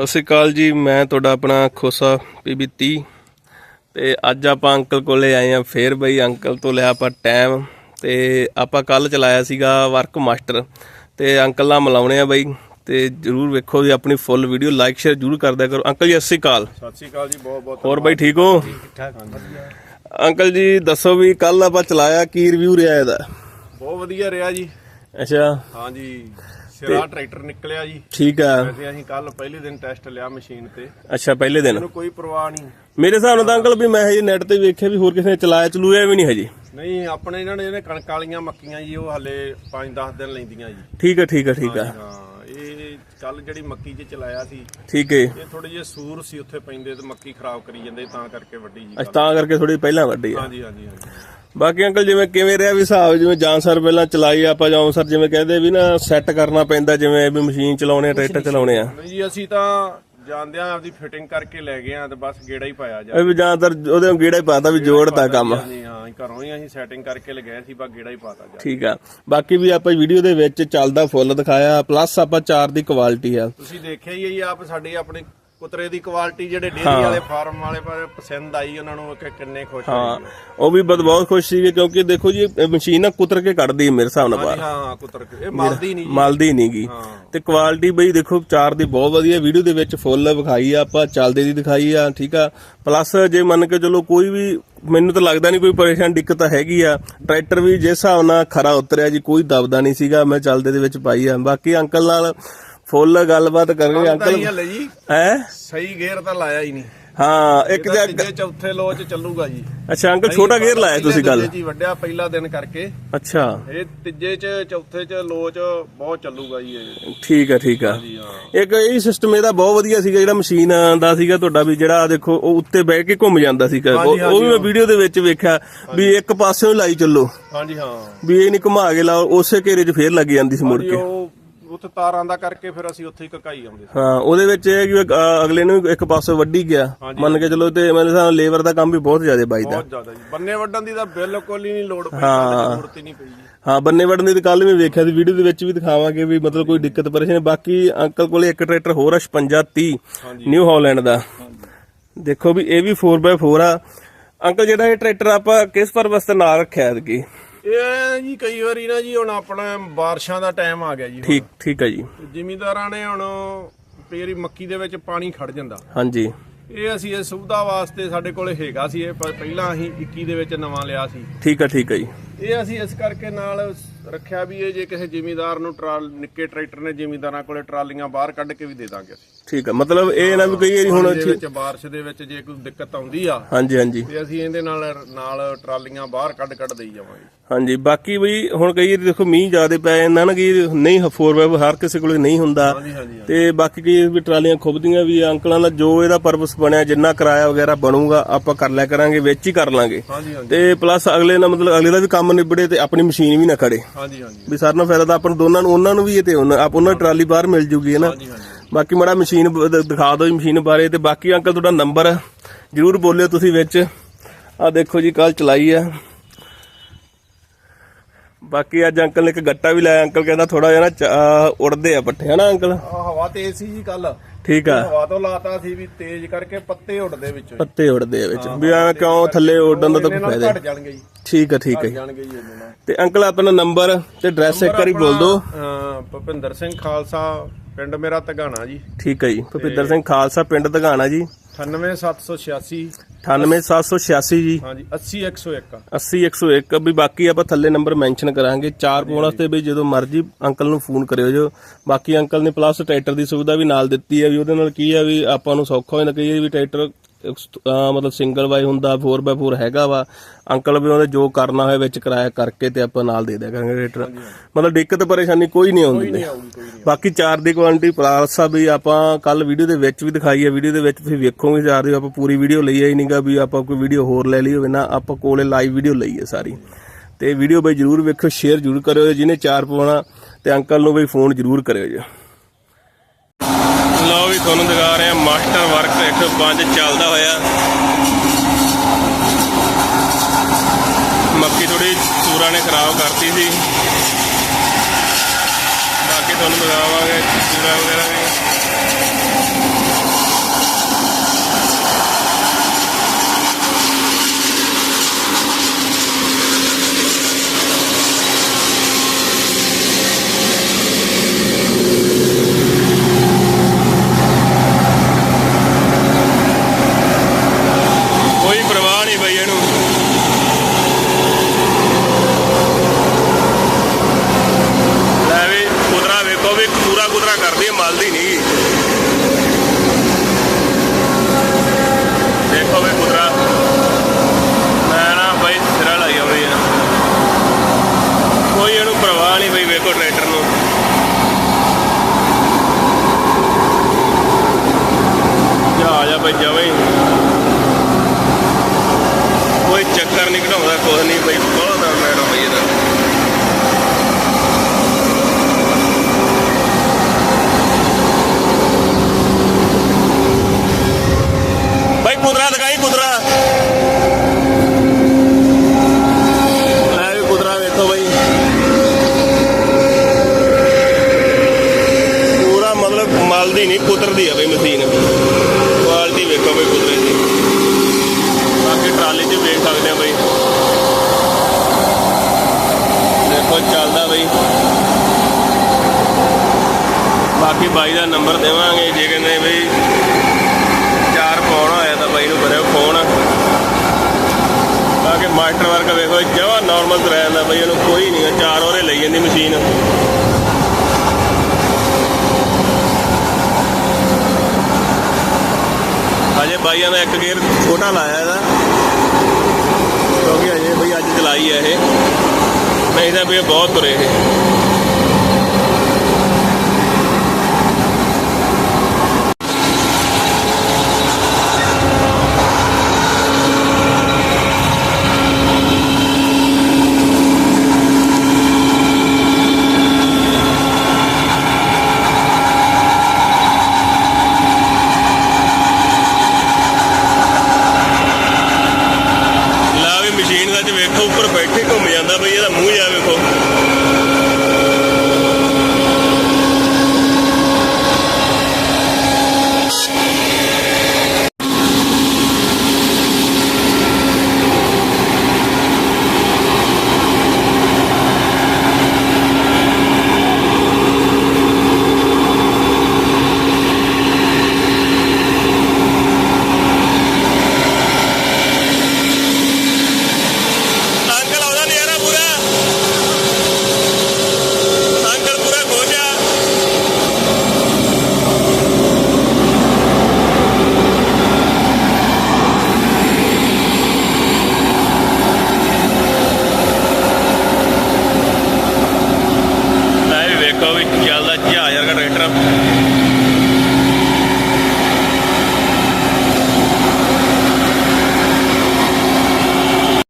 ਸਤਿ ਸ਼੍ਰੀ ਅਕਾਲ ਜੀ ਮੈਂ ਤੁਹਾਡਾ ਆਪਣਾ ਖੋਸਾ ਪੀਬੀ 30 ਤੇ ਅੱਜ ਆਪਾਂ ਅੰਕਲ ਕੋਲੇ ਆਏ ਆ ਫੇਰ ਬਈ ਅੰਕਲ ਤੋਂ ਲਿਆ ਆਪਾਂ ਟਾਈਮ। ਤੇ ਆਪਾਂ ਕੱਲ ਚਲਾਇਆ ਸੀਗਾ ਵਰਕ ਮਾਸਟਰ। ਤੇ ਅੰਕਲ ਨਾਲ ਮਿਲਾਉਣੇ ਆ ਬਈ ਤੇ ਜਰੂਰ ਵੇਖੋ ਵੀ ਆਪਣੀ ਫੁੱਲ ਵੀਡੀਓ। ਲਾਈਕ ਸ਼ੇਅਰ ਜਰੂਰ ਕਰਦਿਆ ਕਰੋ। ਅੰਕਲ ਜੀ ਸਤਿ ਸ਼੍ਰੀ ਅਕਾਲ। ਸਤਿ ਸ਼੍ਰੀ ਅਕਾਲ ਜੀ ਬਹੁਤ ਬਹੁਤ ਹੋਰ ਬਈ ਠੀਕ ਹੋ? ਅੰਕਲ ਜੀ ਦੱਸੋ ਵੀ ਕੱਲ ਆਪਾਂ ਚਲਾਇਆ ਕੀ ਰਿਵਿਊ ਰਿਹਾ ਇਹਦਾ? ਬਹੁਤ ਵਧੀਆ ਰਿਹਾ ਜੀ। ਅੱਛਾ। ਹਾਂਜੀ। ਸਿਰਾ ਟਰੈਕਟਰ ਨਿਕਲਿਆ ਜੀ। ਠੀਕ ਆ। ਵੈਸੇ ਅਸੀਂ ਕੱਲ ਪਹਿਲੇ ਦਿਨ ਟੈਸਟ ਲਿਆ ਮਸ਼ੀਨ ਤੇ। ਅੱਛਾ ਪਹਿਲੇ ਦਿਨ? ਇਹਨੂੰ ਕੋਈ ਪਰਵਾਹ ਨਹੀਂ। ਮੇਰੇ ਹਿਸਾਬ ਨਾਲ ਤਾਂ ਅੰਕਲ ਵੀ ਮੈਂ ਹਜੇ ਨੈਟ ਤੇ ਵੇਖਿਆ ਵੀ ਹੋਰ ਕਿਸੇ ਨੇ ਚਲਾਇਆ ਚਲੂਇਆ ਵੀ ਨਹੀਂ ਹਜੇ। ਨਹੀਂ ਆਪਣੇ ਇਹਨਾਂ ਨੇ ਜਿਹੜੇ ਕਣਕ ਵਾਲੀਆਂ ਮੱਕੀਆਂ ਜੀ ਉਹ ਹਲੇ 5-10 ਦਿਨ ਲੈਂਦੀਆਂ ਜੀ। ਠੀਕ ਆ ਠੀਕ ਆ ਠੀਕ ਆ। ਹਾਂ। ਕੱਲ ਜਿਹੜੀ ਮੱਕੀ 'ਚ ਚਲਾਇਆ ਸੀ ਠੀਕ ਹੈ ਇਹ ਥੋੜੇ ਜਿਹੇ ਸੂਰ ਸੀ ਉੱਥੇ ਪੈਂਦੇ ਤੇ ਮੱਕੀ ਖਰਾਬ ਕਰੀ ਜਾਂਦੇ ਤਾਂ ਕਰਕੇ ਵੱਡੀ ਜੀ ਅੱਛਾ ਤਾਂ ਕਰਕੇ ਥੋੜੀ ਪਹਿਲਾਂ ਵੱਡੀ ਆ। ਹਾਂਜੀ ਹਾਂਜੀ ਹਾਂਜੀ। ਬਾਕੀ ਅੰਕਲ ਜਿਵੇਂ ਕਿਵੇਂ ਰਿਹਾ ਵੀ ਹਿਸਾਬ ਜਿਵੇਂ ਜਾਨ ਸਰ ਪਹਿਲਾਂ ਚਲਾਈ ਆਪਾਂ ਜਾਂ ਸਰ ਜਿਵੇਂ ਕਹਿੰਦੇ ਵੀ ਨਾ ਸੈੱਟ ਕਰਨਾ ਪੈਂਦਾ ਜਿਵੇਂ ਵੀ ਮਸ਼ੀਨ ਚਲਾਉਣੇ ਆ ਟਰੈਕਟਰ ਚਲਾਉਣੇ ਆ। ਨਹੀਂ ਜੀ ਅਸੀਂ ਤਾਂ ਜਾਂਦਿਆਂ ਆਪਦੀ ਫਿਟਿੰਗ ਕਰਕੇ ਲੈ ਗਏ ਆ ਤੇ ਬਸ ਗੇੜਾ ਹੀ ਪਾਇਆ ਜਾ ਇਹ ਵੀ ਜ਼ਿਆਦਾਤਰ ਉਹਦੇ ਗੇੜਾ ਹੀ ਪਾਤਾ ਵੀ ਜੋੜਤਾ ਕੰਮ। ਹਾਂਜੀ ਹਾਂ ਘਰੋਂ ਹੀ ਅਸੀਂ ਸੈਟਿੰਗ ਕਰਕੇ ਲਗਾਏ ਸੀ ਬਸ ਗੇੜਾ ਹੀ ਪਾਤਾ ਜਾ ਠੀਕ ਆ। ਬਾਕੀ ਵੀ ਆਪਾਂ ਵੀਡੀਓ ਦੇ ਵਿੱਚ ਚੱਲਦਾ ਫੁੱਲ ਦਿਖਾਇਆ ਪਲੱਸ ਆਪਾਂ ਚਾਰ ਦੀ ਕੁਆਲਿਟੀ ਆ। ਤੁਸੀਂ ਦੇਖਿਆ ਹੀ ਜੀ ਆਪ ਸਾਡੇ ਆਪਣੇ ਕੁਤਰੇ ਦੀ ਕੁਆਲਿਟੀ ਜਿਹੜੇ ਡੇਰੀ ਵਾਲੇ ਫਾਰਮ ਵਾਲੇ ਪਰ ਪਸੰਦ ਆਈ ਉਹਨਾਂ ਨੂੰ ਕਿ ਕਿੰਨੇ ਖੁਸ਼ ਹੋਏ ਹਾਂ ਉਹ। ਵੀ ਬਹੁਤ ਬਹੁਤ ਖੁਸ਼ ਸੀਗੇ ਕਿਉਂਕਿ ਦੇਖੋ ਜੀ ਇਹ ਮਸ਼ੀਨ ਨਾ ਕੁਤਰ ਕੇ ਕੱਢਦੀ ਹੈ ਮੇਰੇ ਹਿਸਾਬ ਨਾਲ ਬਾਹਰ। ਹਾਂ ਕੁਤਰ ਕੇ। ਇਹ ਮਲਦੀ ਨਹੀਂ ਮਲਦੀ ਨਹੀਂਗੀ ਤੇ ਕੁਆਲਿਟੀ ਬਈ ਦੇਖੋ ਚਾਰ ਦੀ ਬਹੁਤ ਵਧੀਆ ਵੀਡੀਓ ਦੇ ਵਿੱਚ ਫੁੱਲ ਵਿਖਾਈ ਆ ਆਪਾਂ ਚੱਲਦੇ ਦੀ ਦਿਖਾਈ ਆ ਠੀਕ ਆ? ਪਲੱਸ ਜੇ ਮੰਨ ਕੇ ਚਲੋ ਕੋਈ ਵੀ ਮੈਨੂੰ ਤਾਂ ਲੱਗਦਾ ਨਹੀਂ ਕੋਈ ਪਰੇਸ਼ਾਨ ਦਿੱਕਤ ਹੈਗੀ ਆ। ਟਰੈਕਟਰ ਵੀ ਜਿਸ ਹਿਸਾਬ ਨਾਲ ਖਰਾ ਉਤਰਿਆ ਜੀ ਕੋਈ ਦਬਦਾ ਨਹੀਂ ਸੀਗਾ। ਮੈਂ ਚੱਲਦੇ ਦੇ ਵਿੱਚ ਪਾਈ ਆ। ਬਾਕੀ ਅੰਕਲ ਨਾਲ ਫੁੱਲ ਗੱਲਬਾਤ ਕਰਾਂਗੇ ਅੰਕਲ। ਹੀ ਹਲੇ ਜੀ। ਹੈ? ਸਹੀ ਗੇਅਰ ਤਾਂ ਲਾਇਆ ਹੀ ਨਹੀਂ। ਹਾਂ ਇੱਕ ਤੀਜੇ ਚੌਥੇ ਲੋ ਚ ਚੱਲੂਗਾ ਜੀ। ਅੱਛਾ ਅੰਕਲ ਛੋਟਾ ਗੇਅਰ ਲਾਇਆ ਤੁਸੀਂ ਗੱਲ? ਜੀ ਵੱਡਿਆ ਪਹਿਲਾ ਦਿਨ ਕਰਕੇ। ਅੱਛਾ। ਇਹ ਤੀਜੇ ਚ ਚੌਥੇ ਚ ਲੋ ਚ ਬਹੁਤ ਚੱਲੂਗਾ ਜੀ ਇਹ। ਠੀਕ ਆ ਠੀਕ ਆ। ਜੀ ਇੱਕ ਇਹ ਸਿਸਟਮ ਇਹਦਾ ਬਹੁਤ ਵਧੀਆ ਸੀਗਾ ਜਿਹੜਾ ਮਸ਼ੀਨ ਦਾ ਸੀਗਾ ਤੁਹਾਡਾ ਵੀ ਜਿਹੜਾ ਦੇਖੋ ਉਹ ਉੱਤੇ ਬਹਿ ਕੇ ਘੁੰਮ ਜਾਂਦਾ ਸੀਗਾ। ਉਹ ਵੀ ਮੈਂ ਵੀਡੀਓ ਦੇ ਵਿੱਚ ਵੇਖਿਆ ਵੀ ਇੱਕ ਪਾਸਿਓਂ ਲਾਈ ਚੱਲੋ। ਹਾਂਜੀ ਹਾਂ। ਵੀ ਇਹ ਨਹੀਂ ਘੁਮਾ ਕੇ ਲਾਓ ਉਸੇ ਘੇਰੇ 'ਚ ਫੇਰ ਲੱਗ ਜਾਂਦੀ ਸੀ ਮੁੜ ਜੀ ਕੇ। ਉੱਥੇ ਤਾਰਾਂ ਦਾ ਕਰਕੇ ਫਿਰ ਅਸੀਂ ਉੱਥੇ ਹੀ ਕਕਾਈ ਆਉਂਦੇ ਸੀ। ਹਾਂ ਉਹਦੇ ਵਿੱਚ ਇਹ ਹੈ ਕਿ ਅ, ਅਗਲੇ ਨੂੰ ਇੱਕ ਪਾਸੇ ਵੱਢੀ ਗਿਆ। ਮੰਨ ਕੇ ਚਲੋ ਤੇ ਹਿਸਾਬ ਨਾਲ ਲੇਬਰ ਦਾ ਕੰਮ ਵੀ ਬਹੁਤ ਜ਼ਿਆਦਾ ਬਾਈਦਾ ਬਹੁਤ ਜ਼ਿਆਦਾ ਜੀ। ਬੰਨੇ ਵੱਢਣ ਦੀ ਤਾਂ ਬਿਲਕੁਲ ਹੀ ਨਹੀਂ ਲੋੜ ਪਈ ਜ਼ਰੂਰਤ ਹੀ ਨਹੀਂ ਪਈ ਜੀ। ਹਾਂ ਬੰਨੇ ਵੜਨ ਦੀ ਤਾਂ ਕੱਲ ਵੀ ਵੇਖਿਆ ਸੀ ਵੀਡੀਓ ਦੇ ਵਿੱਚ ਵੀ ਦਿਖਾਵਾਂਗੇ ਵੀ ਮਤਲਬ ਕੋਈ ਦਿੱਕਤ ਪਰੇਸ਼ਾਨੀ। ਬਾਕੀ ਅੰਕਲ ਕੋਲੇ ਇੱਕ ਟਰੈਕਟਰ ਹੋਰ ਆ 5630 ਨਿਊ ਹਾਲੈਂਡ ਦਾ। ਦੇਖੋ ਵੀ ਇਹ ਵੀ 4x4 ਆ। ਅੰਕਲ ਜਿਹੜਾ ਇਹ ਟਰੈਕਟਰ ਆਪਾਂ ਕਿਸ ਪਰਪਸ ਤੇ ਨਾਲ ਰੱਖਿਆ ਐਤਕੀ ਇਹ ਜੀ ਕਈ ਵਾਰੀ ਨਾ ਜੀ ਹੁਣ ਆਪਣਾ ਬਾਰਿਸ਼ਾਂ ਦਾ ਟਾਈਮ ਆ ਗਿਆ ਜੀ ਠੀਕ ਠੀਕ ਹੈ ਜੀ। ਜ਼ਿਮੀਂਦਾਰਾਂ ਨੇ ਹੁਣ ਪੇਰੀ ਮੱਕੀ ਦੇ ਵਿੱਚ ਪਾਣੀ ਖੜ ਜਾਂਦਾ। ਹਾਂਜੀ। ਇਹ ਅਸੀਂ ਇਹ ਸੁਵਿਧਾ ਵਾਸਤੇ ਸਾਡੇ ਕੋਲੇ ਹੈਗਾ ਸੀ ਇਹ ਪਰ ਪਹਿਲਾਂ ਅਸੀਂ 21 ਦੇ ਵਿੱਚ ਨਵਾਂ ਲਿਆ ਸੀ। ਠੀਕ ਹੈ ਠੀਕ ਹੈ ਜੀ। ਇਹ ਅਸੀਂ ਇਸ ਕਰਕੇ ਨਾਲ ਰੱਖਿਆ ਵੀ ਇਹ ਜੇ ਕਿਸੇ ਜ਼ਿਮੀਂਦਾਰ ਨੂੰ ਟਰਾਲ ਨਿੱਕੇ ਟਰੈਕਟਰ ਨੇ ਜ਼ਿਮੀਂਦਾਰਾਂ ਕੋਲੇ ਟਰਾਲੀਆਂ ਬਾਹਰ ਕੱਢ ਕੇ ਵੀ ਦੇ ਦਾਂਗੇ ਅਸੀਂ। ਠੀਕ ਹੈ ਮਤਲਬ ਇਹ ਨਾ ਵੀ ਕਈ ਵਾਰੀ ਹੁਣ ਦੇ ਵਿੱਚ ਬਾਰਿਸ਼ ਦੇ ਵਿੱਚ ਜੇ ਕੋਈ ਦਿੱਕਤ ਆਉਂਦੀ ਆ ਹਾਂਜੀ ਹਾਂਜੀ। ਤੇ ਅਸੀਂ ਇਹਦੇ ਨਾਲ ਨਾਲ ਟਰਾਲੀਆਂ ਬਾਹਰ ਕੱਢ ਕੱਢ ਦੇਈ ਜਾਵਾਂਗੇ। ਹਾਂਜੀ ਬਾਕੀ ਬਈ ਹੁਣ ਕਈ ਵਾਰੀ ਦੇਖੋ ਮੀਂਹ ਜ਼ਿਆਦਾ ਪੈ ਜਾਂਦਾ ਨਾ ਕਿ ਨਹੀਂ 4x ਹਰ ਕਿਸੇ ਕੋਲੇ ਨਹੀਂ ਹੁੰਦਾ। ਹਾਂਜੀ ਹਾਂਜੀ ਤੇ ਬਾਕੀ ਕਈ ਵੀ ਟਰਾਲੀਆਂ ਖੁੱਬਦੀਆਂ ਵੀ ਅੰਕਲਾਂ ਦਾ ਜੋ ਇਹਦਾ ਪਰਪਸ ਬਣਿਆ ਜਿੰਨਾ ਕਿਰਾਇਆ ਵਗੈਰਾ ਬਣੂਗਾ ਆਪਾਂ ਕਰ ਲਿਆ ਕਰਾਂਗੇ ਵਿੱਚ ਹੀ ਕਰ ਲਾਂਗੇ। ਹਾਂਜੀ ਹਾਂਜੀ। ਤੇ ਪਲੱਸ ਅਗਲੇ ਨਾਲ ਮਤਲਬ ਅਗਲੇ ਦਾ ਵੀ ਕੰਮ ਨਿਬੜੇ ਤੇ ਆਪਣੀ ਮਸ਼ੀਨ ਵੀ ਨਾ ਖੜੇ। ਹਾਂਜੀ ਹਾਂਜੀ। ਵੀ ਸਾਰਿਆਂ ਫਾਇਦਾ ਤਾਂ ਆਪਾਂ ਨੂੰ ਦੋਨਾਂ ਨੂੰ ਉਹਨਾਂ ਨੂੰ ਵੀ ਇਹ ਤੇ ਉਹਨਾਂ ਆਪ ਉਹਨਾਂ ਨੂੰ ਟਰਾਲੀ ਬਾਹਰ ਮਿਲ ਜੂਗੀ ਹੈ ਨਾ। ਹਾਂਜੀ ਹਾਂਜੀ। ਬਾਕੀ ਮੜਾ ਮਸ਼ੀਨ ਦਿਖਾ ਦਿਓ ਮਸ਼ੀਨ ਬਾਰੇ ਤੇ ਬਾਕੀ ਅੰਕਲ ਤੁਹਾਡਾ ਨੰਬਰ ਜਰੂਰ ਬੋਲਿਓ ਤੁਸੀਂ ਵਿੱਚ। ਆ ਦੇਖੋ ਜੀ ਕੱਲ ਚਲਾਈ ਆ। ਬਾਕੀ ਅੱਜ ਅੰਕਲ ਨੇ ਇੱਕ ਗੱਟਾ ਵੀ ਲਾਇਆ। ਅੰਕਲ ਕਹਿੰਦਾ ਥੋੜਾ ਜਿਹਾ ਨਾ ਉੜਦੇ ਆ ਪੱਠੇ ਹਨਾ ਅੰਕਲ? ਹਵਾ ਤੇਜ਼ ਸੀ ਜੀ ਕੱਲ ਠੀਕ ਆ। ਹਵਾ ਤੋਂ ਲਾਤਾ ਸੀ ਵੀ ਤੇਜ਼ ਕਰਕੇ ਪੱਤੇ ਉੱਡਦੇ ਵਿੱਚੋਂ। ਪੱਤੇ ਉੜਦੇ ਵਿੱਚ। ਵੀ ਐਵੇਂ ਕਿਉਂ ਥੱਲੇ ਉੱਡਣ ਦਾ ਤਾਂ ਕੋਈ ਫਾਇਦਾ ਘਟ ਜਾਣਗੇ ਜੀ। ਠੀਕ ਆ ਠੀਕ ਆ ਤੇ ਅੰਕਲ ਆਪਣਾ ਨੰਬਰ ਤੇ ਐਡਰੈਸ ਇੱਕ ਵਾਰੀ ਬੋਲ ਦਿਓ। ਭੁਪਿੰਦਰ ਸਿੰਘ ਖਾਲਸਾ ਪਿੰਡ ਮੇਰਾ ਤਗਾਣਾ ਜੀ। ਠੀਕ ਹੈ ਜੀ। ਭੁਪਿੰਦਰ ਸਿੰਘ ਖਾਲਸਾ ਪਿੰਡ ਦਗਾਣਾ ਜੀ। 98786 98786 ਜੀ। ਹਾਂਜੀ 80101 80 101 ਵੀ ਬਾਕੀ ਆਪਾਂ ਥੱਲੇ ਨੰਬਰ ਮੈਂਸ਼ਨ ਕਰਾਂਗੇ। ਚਾਰ ਪਾਉਣ ਵਾਸਤੇ ਵੀ ਜਦੋਂ ਮਰਜ਼ੀ ਅੰਕਲ ਨੂੰ ਫੋਨ ਕਰਿਓ ਜੋ। ਬਾਕੀ ਅੰਕਲ ਨੇ ਪਲੱਸ ਟਰੈਕਟਰ ਦੀ ਸੁਵਿਧਾ ਵੀ ਨਾਲ ਦਿੱਤੀ ਹੈ ਵੀ ਉਹਦੇ ਨਾਲ ਕੀ ਹੈ ਵੀ ਆਪਾਂ ਨੂੰ ਸੌਖਾ ਹੋ ਜਾਂਦਾ ਕਈ ਵੀ ਟਰੈਕਟਰ ਮਤਲਬ ਸਿੰਗਲ ਵਾਈ ਹੁੰਦਾ 4x4 ਹੈਗਾ ਵਾ ਅੰਕਲ ਵੀ ਉਹਦੇ ਜੋ ਕਰਨਾ ਹੋਇਆ ਵਿੱਚ ਕਿਰਾਇਆ ਕਰਕੇ ਤੇ ਆਪਾਂ ਨਾਲ ਦੇ ਦਿਆ ਕਰਾਂਗੇ ਟਰੈਕਟਰ ਮਤਲਬ ਦਿੱਕਤ ਪਰੇਸ਼ਾਨੀ ਕੋਈ ਨਹੀਂ ਆਉਂਦੀ। ਬਾਕੀ ਚਾਰ ਦੀ ਕੁਆਲਿਟੀ ਪਲੱਸ ਆ ਵੀ ਆਪਾਂ ਕੱਲ ਵੀਡੀਓ ਦੇ ਵਿੱਚ ਵੀ ਦਿਖਾਈ ਹੈ ਵੀਡੀਓ ਦੇ ਵਿੱਚ ਤੁਸੀਂ ਵੇਖੋਗੇ ਚਾਰ ਦੀ ਆਪਾਂ ਪੂਰੀ ਵੀਡੀਓ ਲਈ ਹੀ ਨਹੀਂਗਾ ਵੀ ਆਪਾਂ ਕੋਈ ਵੀਡੀਓ ਹੋਰ ਲੈ ਲਈ ਹੋਵੇ ਨਾ ਆਪਾਂ ਕੋਲੇ ਲਾਈਵ ਵੀਡੀਓ ਲਈ ਹੈ ਸਾਰੀ। ਤੇ ਵੀਡੀਓ ਬਈ ਜਰੂਰ ਵੇਖਿਓ ਸ਼ੇਅਰ ਜਰੂਰ ਕਰਿਓ ਜਿਹਨੇ ਚਾਰ ਪਵਾਉਣਾ ਤੇ ਅੰਕਲ ਨੂੰ ਬਈ ਫੋਨ ਜਰੂਰ ਕਰਿਓ ਜੀ। ਲਓ ਵੀ ਤੁਹਾਨੂੰ ਦਿਖਾ ਰਹੇ ਆ ਮਾਸਟਰ ਵਰਕ 105 ਚੱਲਦਾ ਹੋਇਆ। ਮੱਕੀ ਥੋੜੀ ਸੂਰਾਂ ਨੇ ਖਰਾਬ ਕਰਤੀ ਸੀ। ਬਾਕੀ ਤੁਹਾਨੂੰ ਦਿਖਾਵਾਂਗੇ ਸੂਰਾ ਵਗੈਰਾ ਵੀ। ਜੀ ਦੇਖੋ ਵੀ ਕੁਦਰਾ ਮੈਂ ਨਾ ਬਾਈ ਸਿਰਾ ਲਾਈ ਹੋਈ ਆ। ਕੋਈ ਇਹਨੂੰ ਪਰਵਾਹ ਨਹੀਂ ਬਈ ਵੇਖੋ ਟਰੈਕਟਰ ਨੂੰ। ਆ ਜਾ ਬਈ। ਬਾਕੀ ਬਾਈ ਦਾ ਨੰਬਰ ਦੇਵਾਂਗੇ, ਜੇ ਕਹਿੰਦੇ ਬਈ ਚਾਰ ਪਾਉਣਾ ਹੋਇਆ ਤਾਂ ਬਾਈ ਨੂੰ ਕਰਿਓ ਫੋਨ ਤਾਂ ਕਿ ਮਾਸਟਰ ਵਰਕ ਵੇਖੋ ਜਵਾ ਨਾਰਮਲ ਤੁਰਿਆ ਜਾਂਦਾ ਬਈ ਇਹਨੂੰ ਕੋਈ ਨਹੀਂ ਚਾਰ ਉਹਰੇ ਲਈ ਜਾਂਦੀ ਮਸ਼ੀਨ ਅਜੇ ਬਾਈਆਂ ਦਾ ਇੱਕ ਗੇਅਰ ਛੋਟਾ ਲਾਇਆ ਇਹਦਾ। ਕਿਉਂਕਿ ਅਜੇ ਬਈ ਅੱਜ ਚਲਾਈ ਹੈ ਇਹ। ਨਹੀਂ ਤਾਂ ਵੀ ਬਹੁਤ ਤੁਰੇ ਇਹ। ਲਾ ਮਸ਼ੀਨ ਦਾ ਚ ਵੇਖੋ ਉੱਪਰ ਬੈਠੇ ਘੁੰਮ ਜਾਂਦਾ ਬਈ, ਇਹਦਾ ਮੂੰਹ